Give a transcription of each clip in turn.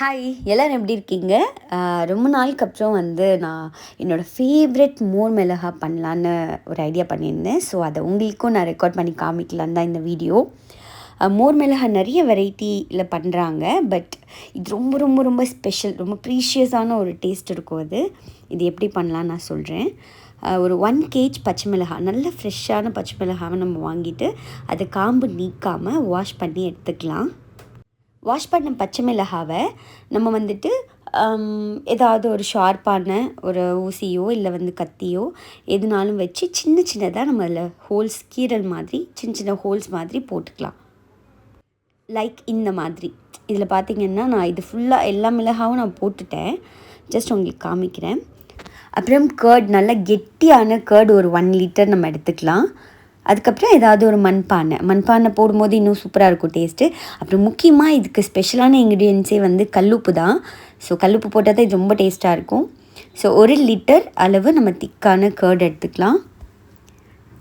Hi எல்லோரும் எப்படி இருக்கீங்க? ரொம்ப நாளுக்கு அப்புறம் வந்து நான் என்னோடய ஃபேவரெட் மோர் மிளகா பண்ணலான்னு ஒரு ஐடியா பண்ணியிருந்தேன். ஸோ அதை உங்களுக்கும் நான் ரெக்கார்ட் பண்ணி காமிக்கலான்னு தான் இந்த வீடியோ மோர் மிளகா நிறைய வெரைட்டியில் பண்ணுறாங்க பட் இது ரொம்ப ரொம்ப ரொம்ப ஸ்பெஷல் ரொம்ப ப்ரீஷியஸான ஒரு டேஸ்ட் இருக்கும் அது. இது எப்படி பண்ணலான்னு நான் சொல்கிறேன் ஒரு ஒன் கேஜ் பச்சை மிளகாய் நல்ல ஃப்ரெஷ்ஷான பச்சை மிளகாவை நம்ம வாங்கிட்டு அதை காம்பு நீக்காமல் வாஷ் பண்ணி எடுத்துக்கலாம். வாஷ் பண்ண பச்சை மிளகாவை நம்ம வந்துட்டு ஏதாவது ஒரு ஷார்ப்பான ஒரு ஊசியோ இல்லை வந்து கத்தியோ எதுனாலும் வச்சு சின்ன சின்னதாக நம்ம அதில் ஹோல்ஸ் கீரல் மாதிரி சின்ன சின்ன ஹோல்ஸ் மாதிரி போட்டுக்கலாம். லைக் இந்த மாதிரி. இதில் பார்த்திங்கன்னா நான் இது ஃபுல்லாக எல்லா மிளகாவும் நான் போட்டுட்டேன். ஜஸ்ட் உங்களுக்கு காமிக்கிறேன். அப்புறம் கேர்ட் நல்லா கெட்டியான கேர்டு ஒரு ஒன் லிட்டர் நம்ம எடுத்துக்கலாம். அதுக்கப்புறம் ஏதாவது ஒரு மண்பானை. மண்பானை போடும்போது இன்னும் சூப்பராக இருக்கும் டேஸ்ட்டு அப்புறம் முக்கியமாக இதுக்கு ஸ்பெஷலான இன்க்ரீடியன்ஸே வந்து கல்லுப்பு தான். ஸோ கல்லுப்பு போட்டால் தான் இது ரொம்ப டேஸ்ட்டாக இருக்கும். ஸோ ஒரு லிட்டர் அளவு நம்ம திக்கான கர்டு எடுத்துக்கலாம்.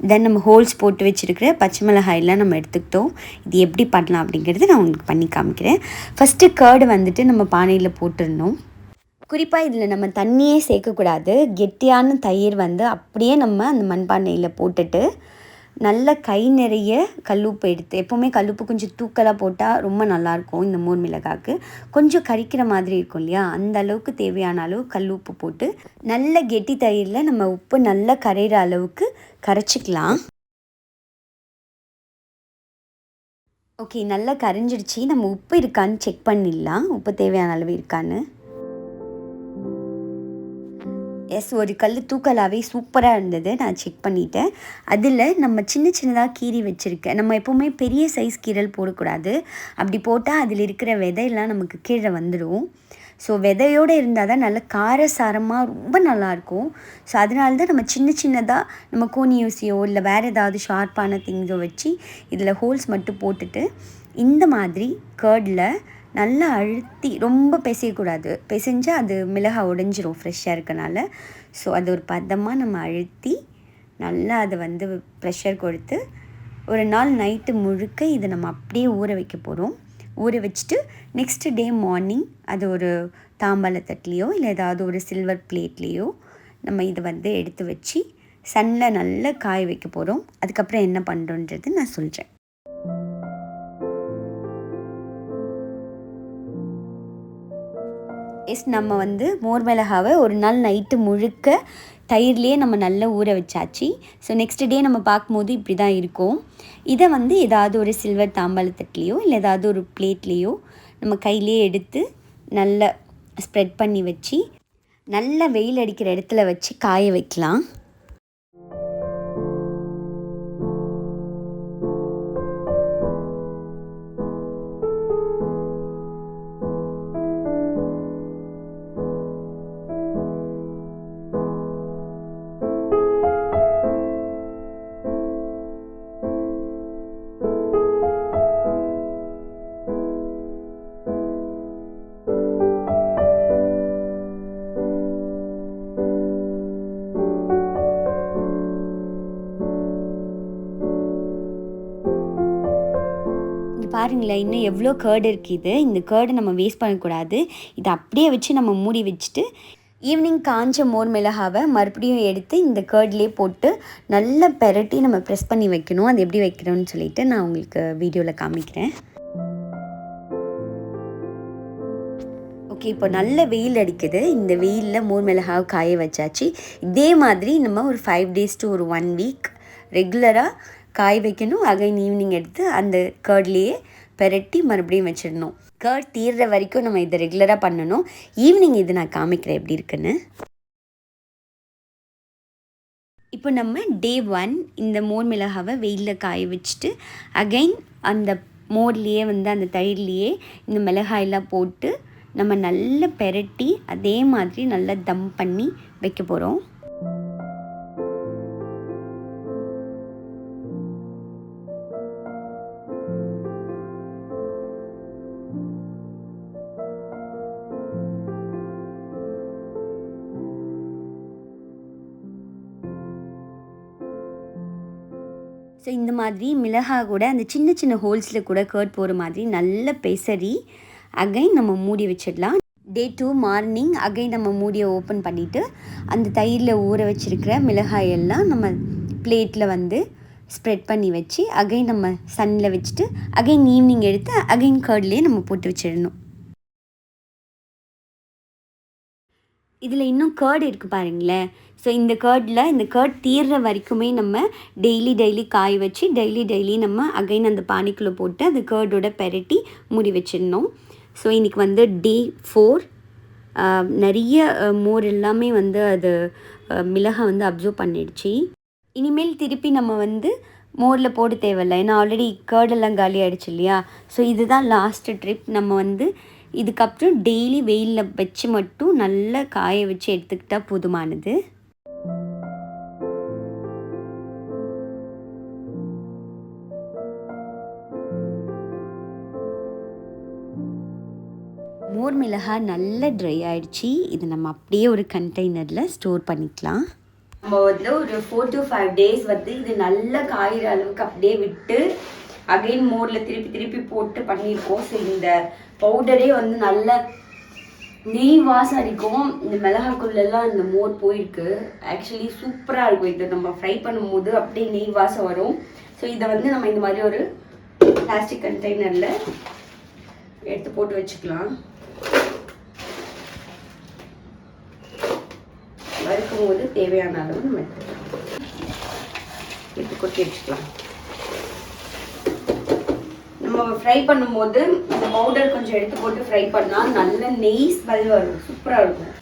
தென் நம்ம ஹோல்ஸ் போட்டு வச்சுருக்கிற பச்சை மிளகாயெல்லாம் நம்ம எடுத்துக்கிட்டோம். இது எப்படி பண்ணலாம் அப்படிங்கிறது நான் உங்களுக்கு பண்ணி காமிக்கிறேன். ஃபஸ்ட்டு கேர்டு வந்துட்டு நம்ம பானையில் போட்டுடணும். குறிப்பாக இதில் நம்ம தண்ணியே சேர்க்கக்கூடாது. கெட்டியான தயிர் வந்து அப்படியே நம்ம அந்த மண்பானையில் போட்டுட்டு நல்ல கை நிறைய கல்லுப்பு எடுத்து எப்போவுமே கல்லுப்பு கொஞ்சம் தூக்கலாக போட்டால் ரொம்ப நல்லாயிருக்கும் இந்த மோர் மிளகாக்கு. கொஞ்சம் கறிக்கிற மாதிரி இருக்கும் இல்லையா? அந்த அளவுக்கு தேவையான அளவு கல்லுப்பு போட்டு நல்ல கெட்டி தயிரில் நம்ம உப்பு நல்லா கரைகிற அளவுக்கு கரைச்சிக்கலாம். ஓகே நல்லா கரைஞ்சிடுச்சு. நம்ம உப்பு இருக்கான்னு செக் பண்ணிடலாம். உப்பு தேவையான அளவு இருக்கான்னு. எஸ் ஒரு கல் தூக்கலாகவே சூப்பராக இருந்தது. நான் செக் பண்ணிட்டேன். அதில் நம்ம சின்ன சின்னதாக கீறி வச்சுருக்கேன் நம்ம எப்போவுமே பெரிய சைஸ் கீரல் போடக்கூடாது. அப்படி போட்டால் அதில் இருக்கிற விதையெல்லாம் நமக்கு கீழே வந்துடும் ஸோ விதையோடு இருந்தால் தான் நல்ல காரசாரமாக ரொம்ப நல்லாயிருக்கும் ஸோ அதனால தான் நம்ம சின்ன சின்னதாக நம்ம கோனி யூசியோ இல்லை வேறு ஏதாவது ஷார்ப்பான திங்ஸோ வச்சு இதில் ஹோல்ஸ் மட்டும் போட்டுட்டு இந்த மாதிரி கேர்டில் நல்லா அழுத்தி ரொம்ப பிசையக்கூடாது. பிசைஞ்சால் அது மிளகா உடைஞ்சிரும் ஃப்ரெஷ்ஷாக இருக்கனால. ஸோ அது ஒரு பதமாக நம்ம அழுத்தி நல்லா அதை வந்து ப்ரெஷர் கொடுத்து ஒரு நாள் நைட்டு முழுக்க இதை நம்ம அப்படியே ஊற வைக்க போகிறோம் ஊற வச்சுட்டு நெக்ஸ்ட்டு டே மார்னிங் அது ஒரு தாம்பாள தட்டுலேயோ இல்லை ஏதாவது ஒரு சில்வர் பிளேட்லேயோ நம்ம இதை வந்து எடுத்து வச்சு சன்னில் நல்லா காய வைக்க போகிறோம் அதுக்கப்புறம் என்ன பண்ணுறோன்றது நான் சொல்கிறேன் எஸ் நம்ம வந்து மோர் மிளகாவை ஒரு நாள் நைட்டு முழுக்க தயிர்லேயே நம்ம நல்லா ஊற வச்சாச்சு. ஸோ நெக்ஸ்ட் டே நம்ம பார்க்கும்போது இப்படி தான் இருக்கும். இதை வந்து ஏதாவது ஒரு சில்வர் தாம்பாளத்தட்டுலேயோ இல்லை ஏதாவது ஒரு பிளேட்லேயோ நம்ம கையிலே எடுத்து நல்லா ஸ்ப்ரெட் பண்ணி வச்சு நல்ல வெயில் அடிக்கிற இடத்துல வச்சு காய வைக்கலாம். இங்கே பாருங்களேன் இன்னும் எவ்வளோ கேர்டு இருக்குது இந்த கேர்டை நம்ம வேஸ்ட் பண்ணக்கூடாது. இதை அப்படியே வச்சு நம்ம மூடி வச்சுட்டு ஈவினிங் காஞ்ச மோர் மிளகாவை மறுபடியும் எடுத்து இந்த கேர்ட்லேயே போட்டு நல்லா பெரட்டி நம்ம ப்ரெஸ் பண்ணி வைக்கணும். அது எப்படி வைக்கிறோன்னு சொல்லிட்டு நான் உங்களுக்கு வீடியோவில் காமிக்கிறேன். ஓகே இப்போ நல்ல வெயில் அடிக்குது. இந்த வெயிலில் மோர் மிளகாவை காய வச்சாச்சு. இதே மாதிரி நம்ம ஒரு ஃபைவ் டேஸ் டு ஒரு ஒன் வீக் ரெகுலராக காய வைக்கணும் அகைன் ஈவினிங் எடுத்து அந்த கேர்ட்லேயே பெரட்டி மறுபடியும் வச்சிடணும். கேர்ட் தீர்ற வரைக்கும் நம்ம இதை ரெகுலராக பண்ணணும். ஈவினிங் இது நான் காமிக்கிறேன் எப்படி இருக்குன்னு. இப்போ நம்ம டே ஒன் இந்த மோர் மிளகாவை வெயிலில் காய வச்சுட்டு அகைன் அந்த மோர்லேயே வந்து அந்த தயிர்லேயே இந்த மிளகாயெல்லாம் போட்டு நம்ம நல்லா பெரட்டி அதே மாதிரி நல்லா தம் பண்ணி வைக்க போகிறோம் ஸோ இந்த மாதிரி மிளகா கூட அந்த சின்ன சின்ன ஹோல்ஸில் கூட கர்ட் போகிற மாதிரி நல்ல பெசரி அகைன் நம்ம மூடி வச்சிடலாம். டே டூ மார்னிங் அகைன் நம்ம மூடியை ஓப்பன் பண்ணிவிட்டு அந்த தயிரில் ஊற வச்சுருக்கிற மிளகாய் எல்லாம் நம்ம பிளேட்டில் வந்து ஸ்ப்ரெட் பண்ணி வச்சு அகைன் நம்ம சன்னில் வச்சுட்டு அகைன் ஈவினிங் எடுத்து அகைன் கர்ட்லேயே நம்ம போட்டு வச்சிடணும். இதில் இன்னும் கேர்டு இருக்குது பாருங்களேன். ஸோ இந்த கேர்டில் இந்த கேர்ட் தீர்ற வரைக்குமே நம்ம டெய்லி டெய்லி காய வச்சு டெய்லி டெய்லி நம்ம அகைன் அந்த பானிக்குள்ளே போட்டு அந்த கேர்டோட பெரட்டி மூடி வச்சிடணும். ஸோ இன்றைக்கி வந்து டே ஃபோர் நிறைய மோர் எல்லாமே வந்து அது மிளகை வந்து அப்சர்வ் பண்ணிடுச்சு. இனிமேல் திருப்பி நம்ம வந்து மோரில் போட தேவையில்ல. ஏன்னா ஆல்ரெடி கேர்டெல்லாம் காலி ஆகிடுச்சு இல்லையா? ஸோ இதுதான் லாஸ்ட்டு ட்ரிப் நம்ம வந்து இதுக்கப்புறம் டெய்லி வெயிலில் வச்சு மட்டும் நல்லா காய வச்சு எடுத்துக்கிட்டால் போதுமானது. மோர் மிளகாய் நல்லா ட்ரை ஆயிடுச்சு. இது நம்ம அப்படியே ஒரு கண்டெய்னரில் ஸ்டோர் பண்ணிக்கலாம். நம்ம வந்து ஒரு ஃபோர் டு ஃபைவ் டேஸ் வந்து இது நல்லா காயிற அளவுக்கு அப்படியே விட்டு அகைன் மோரில் திருப்பி திருப்பி போட்டு பண்ணியிருக்கோம் ஸோ இந்த பவுடரே வந்து நல்ல நெய் வாசம் அடிக்கும் இந்த மிளகாக்குள்ளெல்லாம் இந்த மோர் போயிருக்கு. ஆக்சுவலி சூப்பராக இருக்கும். இதை நம்ம ஃப்ரை பண்ணும்போது அப்படியே நெய் வாசம் வரும். ஸோ இதை வந்து நம்ம இந்த மாதிரி ஒரு பிளாஸ்டிக் கண்டெய்னரில் எடுத்து போட்டு வச்சுக்கலாம். வறுக்கும் போது தேவையான அளவு நம்ம எடுத்துக்கலாம். எடுத்து கொட்டி வச்சுக்கலாம். நம்ம ஃப்ரை பண்ணும்போது அந்த பவுடர் கொஞ்சம் எடுத்து போட்டு ஃப்ரை பண்ணால் நல்ல நெய் ஸ்மெல் வரும். சூப்பராக இருக்கும்.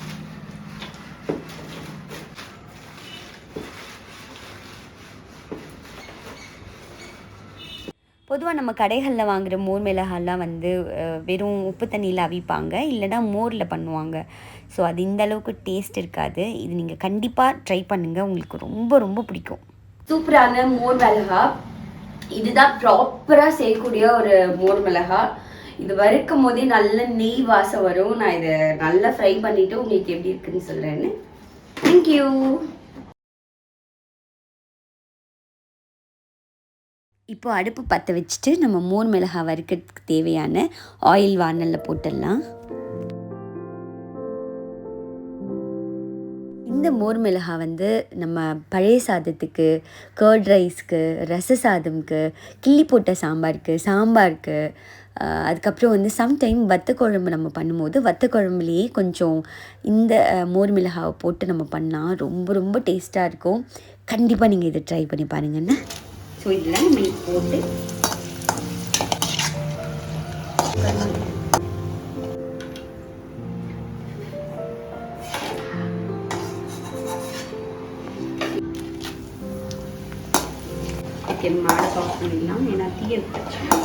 பொதுவாக நம்ம கடைகளில் வாங்குகிற மோர் மிளகாலாம் வந்து வெறும் உப்பு தண்ணியில் அவிப்பாங்க. இல்லைனா மோரில் பண்ணுவாங்க. ஸோ அது இந்த அளவுக்கு டேஸ்ட் இருக்காது. இது நீங்கள் கண்டிப்பாக ட்ரை பண்ணுங்கள் உங்களுக்கு ரொம்ப ரொம்ப பிடிக்கும். சூப்பரான மோர் மிளகா இதுதான் ப்ராப்பராக செய்யக்கூடிய ஒரு மோர் மிளகா. இது வறுக்கும் போதே நல்ல நெய் வாசம் வரும். நான் இதை நல்லா ஃப்ரை பண்ணிவிட்டு உங்களுக்கு எப்படி இருக்குன்னு சொல்கிறேன்னு தேங்க்யூ இப்போ அடுப்பு பற்ற வச்சுட்டு நம்ம மோர் மிளகாய் வறுக்கிறதுக்கு தேவையான ஆயில் வானலில் போட்டுடலாம். மோர் மிளகாய் வந்து நம்ம பழைய சாதத்துக்கு கர்ட் ரைஸ்க்கு ரச சாதம்க்கு கிள்ளி போட்ட சாம்பாருக்கு சாம்பாருக்கு அதுக்கப்புறம் வந்து சம்டைம் வத்த குழம்பு நம்ம பண்ணும்போது வத்த குழம்புலேயே கொஞ்சம் இந்த மோர் மிளகாவை போட்டு நம்ம பண்ணால் ரொம்ப ரொம்ப டேஸ்ட்டாக இருக்கும். கண்டிப்பாக நீங்கள் இதை ட்ரை பண்ணி பாருங்கண்ணா. ஸோ இதெல்லாம் நம்ம போட்டு ஓகே மாடை ஆஃப் பண்ணிடலாம் ஏன்னா தீய பிரச்சனை.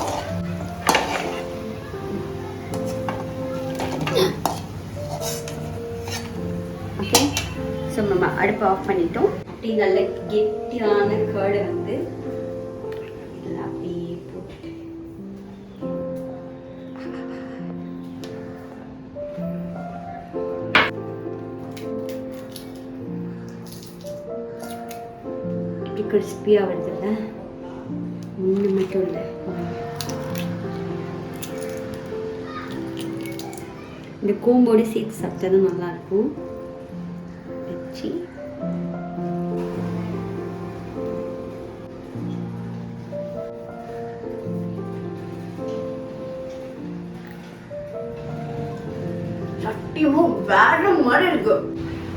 ஓகே ஸோ நம்ம அடுப்பு ஆஃப் பண்ணிட்டோம். அப்படி நல்ல கெட்டியான கேர்டை வந்து அப்படியே போட்டுட்டு. இப்படி கிறிஸ்பியாக வருது. இல்லை இந்த கோம்போடு சேர்த்து சாப்பிட்டா தான் நல்லாயிருக்கும் வச்சு சட்டியமும் வேற மாதிரி இருக்கு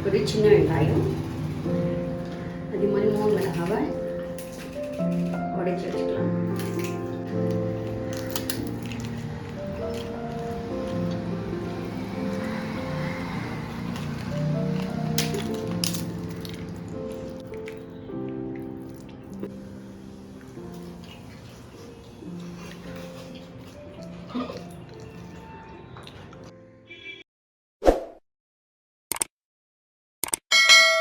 ஒரு சின்ன வெங்காயம் அதே மாதிரி மூணு மிளகாவை உடைச்சி வச்சுக்கலாம்